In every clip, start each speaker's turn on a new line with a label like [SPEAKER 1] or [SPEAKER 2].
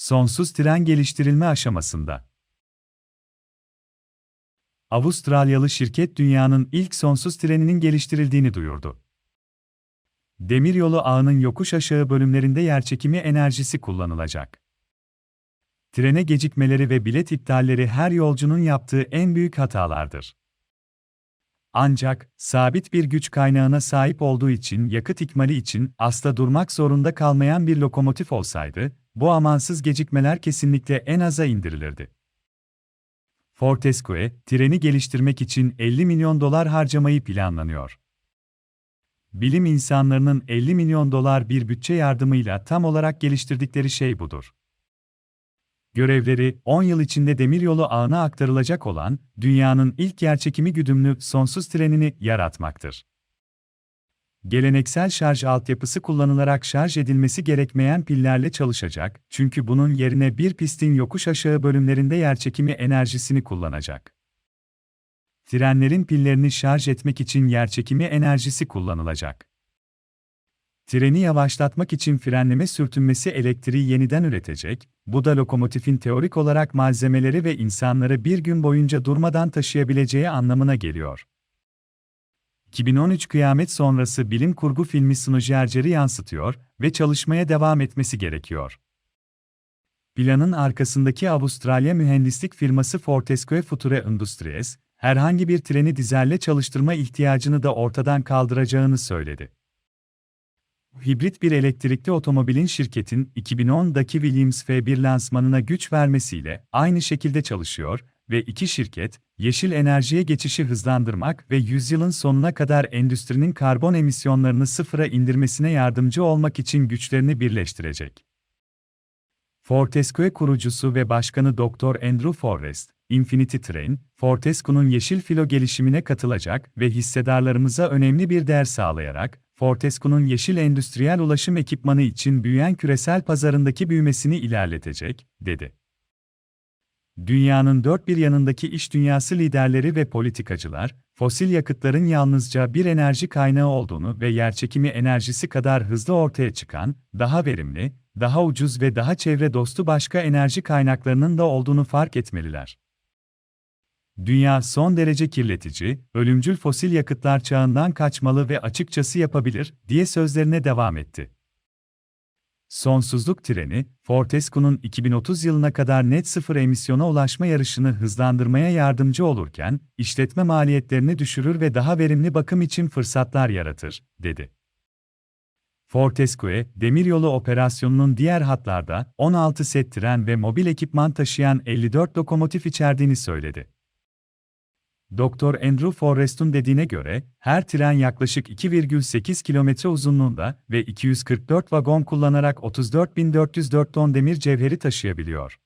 [SPEAKER 1] Sonsuz tren geliştirilme aşamasında. Avustralyalı şirket dünyanın ilk sonsuz treninin geliştirildiğini duyurdu. Demiryolu ağının yokuş aşağı bölümlerinde yerçekimi enerjisi kullanılacak. Trene gecikmeleri ve bilet iptalleri her yolcunun yaptığı en büyük hatalardır. Ancak, sabit bir güç kaynağına sahip olduğu için yakıt ikmali için asla durmak zorunda kalmayan bir lokomotif olsaydı, bu amansız gecikmeler kesinlikle en aza indirilirdi. Fortescue, treni geliştirmek için 50 milyon dolar harcamayı planlanıyor. Bilim insanlarının 50 milyon dolar bir bütçe yardımıyla tam olarak geliştirdikleri şey budur. Görevleri, 10 yıl içinde demiryolu ağına aktarılacak olan, dünyanın ilk yerçekimi güdümlü sonsuz trenini yaratmaktır. Geleneksel şarj altyapısı kullanılarak şarj edilmesi gerekmeyen pillerle çalışacak, çünkü bunun yerine bir pistin yokuş aşağı bölümlerinde yerçekimi enerjisini kullanacak. Trenlerin pillerini şarj etmek için yerçekimi enerjisi kullanılacak. Treni yavaşlatmak için frenleme sürtünmesi elektriği yeniden üretecek, bu da lokomotifin teorik olarak malzemeleri ve insanları bir gün boyunca durmadan taşıyabileceği anlamına geliyor. 2013 kıyamet sonrası bilim kurgu filmi sunujerleri yansıtıyor ve çalışmaya devam etmesi gerekiyor. Planın arkasındaki Avustralya mühendislik firması Fortescue Future Industries, herhangi bir treni dizelle çalıştırma ihtiyacını da ortadan kaldıracağını söyledi. Hibrit bir elektrikli otomobilin şirketin 2010'daki Williams F1 lansmanına güç vermesiyle aynı şekilde çalışıyor ve iki şirket, yeşil enerjiye geçişi hızlandırmak ve yüzyılın sonuna kadar endüstrinin karbon emisyonlarını sıfıra indirmesine yardımcı olmak için güçlerini birleştirecek. Fortescue kurucusu ve başkanı Dr. Andrew Forrest, Infinity Train, Fortescue'nun yeşil filo gelişimine katılacak ve hissedarlarımıza önemli bir değer sağlayarak, Fortescue'nun yeşil endüstriyel ulaşım ekipmanı için büyüyen küresel pazarındaki büyümesini ilerletecek, dedi. Dünyanın dört bir yanındaki iş dünyası liderleri ve politikacılar, fosil yakıtların yalnızca bir enerji kaynağı olduğunu ve yerçekimi enerjisi kadar hızlı ortaya çıkan, daha verimli, daha ucuz ve daha çevre dostu başka enerji kaynaklarının da olduğunu fark etmeliler. Dünya son derece kirletici, ölümcül fosil yakıtlar çağından kaçmalı ve açıkçası yapabilir, diye sözlerine devam etti. Sonsuzluk treni, Fortescue'nun 2030 yılına kadar net sıfır emisyona ulaşma yarışını hızlandırmaya yardımcı olurken, işletme maliyetlerini düşürür ve daha verimli bakım için fırsatlar yaratır, dedi. Fortescue, demiryolu operasyonunun diğer hatlarda 16 set tren ve mobil ekipman taşıyan 54 lokomotif içerdiğini söyledi. Dr. Andrew Forrest'un dediğine göre, her tren yaklaşık 2,8 kilometre uzunluğunda ve 244 vagon kullanarak 34.404 ton demir cevheri taşıyabiliyor.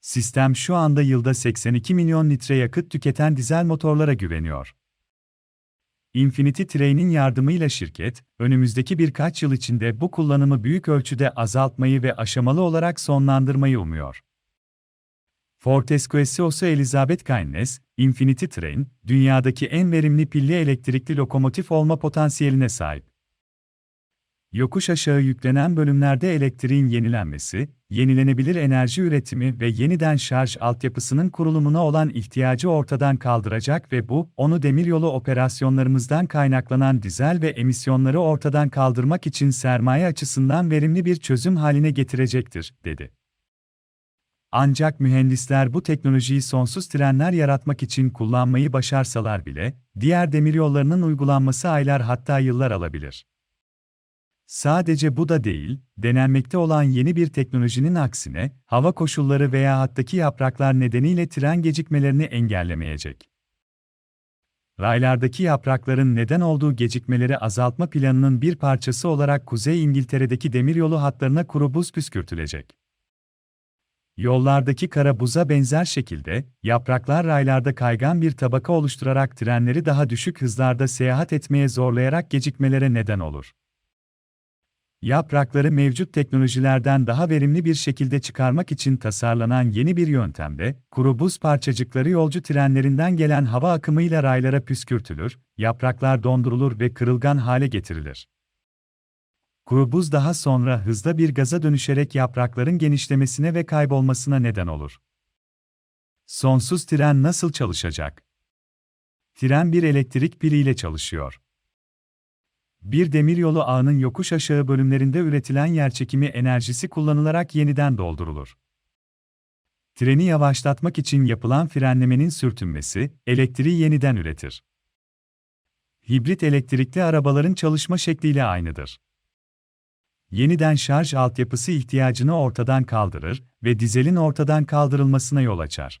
[SPEAKER 1] Sistem şu anda yılda 82 milyon litre yakıt tüketen dizel motorlara güveniyor. Infinity Train'in yardımıyla şirket, önümüzdeki birkaç yıl içinde bu kullanımı büyük ölçüde azaltmayı ve aşamalı olarak sonlandırmayı umuyor. Fortescue CEO'su Elizabeth Keynes, Infinity Train, dünyadaki en verimli pilli elektrikli lokomotif olma potansiyeline sahip. Yokuş aşağı yüklenen bölümlerde elektriğin yenilenmesi, yenilenebilir enerji üretimi ve yeniden şarj altyapısının kurulumuna olan ihtiyacı ortadan kaldıracak ve bu, onu demiryolu operasyonlarımızdan kaynaklanan dizel ve emisyonları ortadan kaldırmak için sermaye açısından verimli bir çözüm haline getirecektir, dedi. Ancak mühendisler bu teknolojiyi sonsuz trenler yaratmak için kullanmayı başarsalar bile, diğer demiryollarının uygulanması aylar hatta yıllar alabilir. Sadece bu da değil, denenmekte olan yeni bir teknolojinin aksine, hava koşulları veya hattaki yapraklar nedeniyle tren gecikmelerini engellemeyecek. Raylardaki yaprakların neden olduğu gecikmeleri azaltma planının bir parçası olarak Kuzey İngiltere'deki demiryolu hatlarına kuru buz püskürtülecek. Yollardaki kara buza benzer şekilde, yapraklar raylarda kaygan bir tabaka oluşturarak trenleri daha düşük hızlarda seyahat etmeye zorlayarak gecikmelere neden olur. Yaprakları mevcut teknolojilerden daha verimli bir şekilde çıkarmak için tasarlanan yeni bir yöntemde, kuru buz parçacıkları yolcu trenlerinden gelen hava akımıyla raylara püskürtülür, yapraklar dondurulur ve kırılgan hale getirilir. Kuru buz daha sonra hızla bir gaza dönüşerek yaprakların genişlemesine ve kaybolmasına neden olur. Sonsuz tren nasıl çalışacak? Tren bir elektrik piliyle çalışıyor. Bir demiryolu ağının yokuş aşağı bölümlerinde üretilen yerçekimi enerjisi kullanılarak yeniden doldurulur. Treni yavaşlatmak için yapılan frenlemenin sürtünmesi, elektriği yeniden üretir. Hibrit elektrikli arabaların çalışma şekliyle aynıdır. Yeniden şarj altyapısı ihtiyacını ortadan kaldırır ve dizelin ortadan kaldırılmasına yol açar.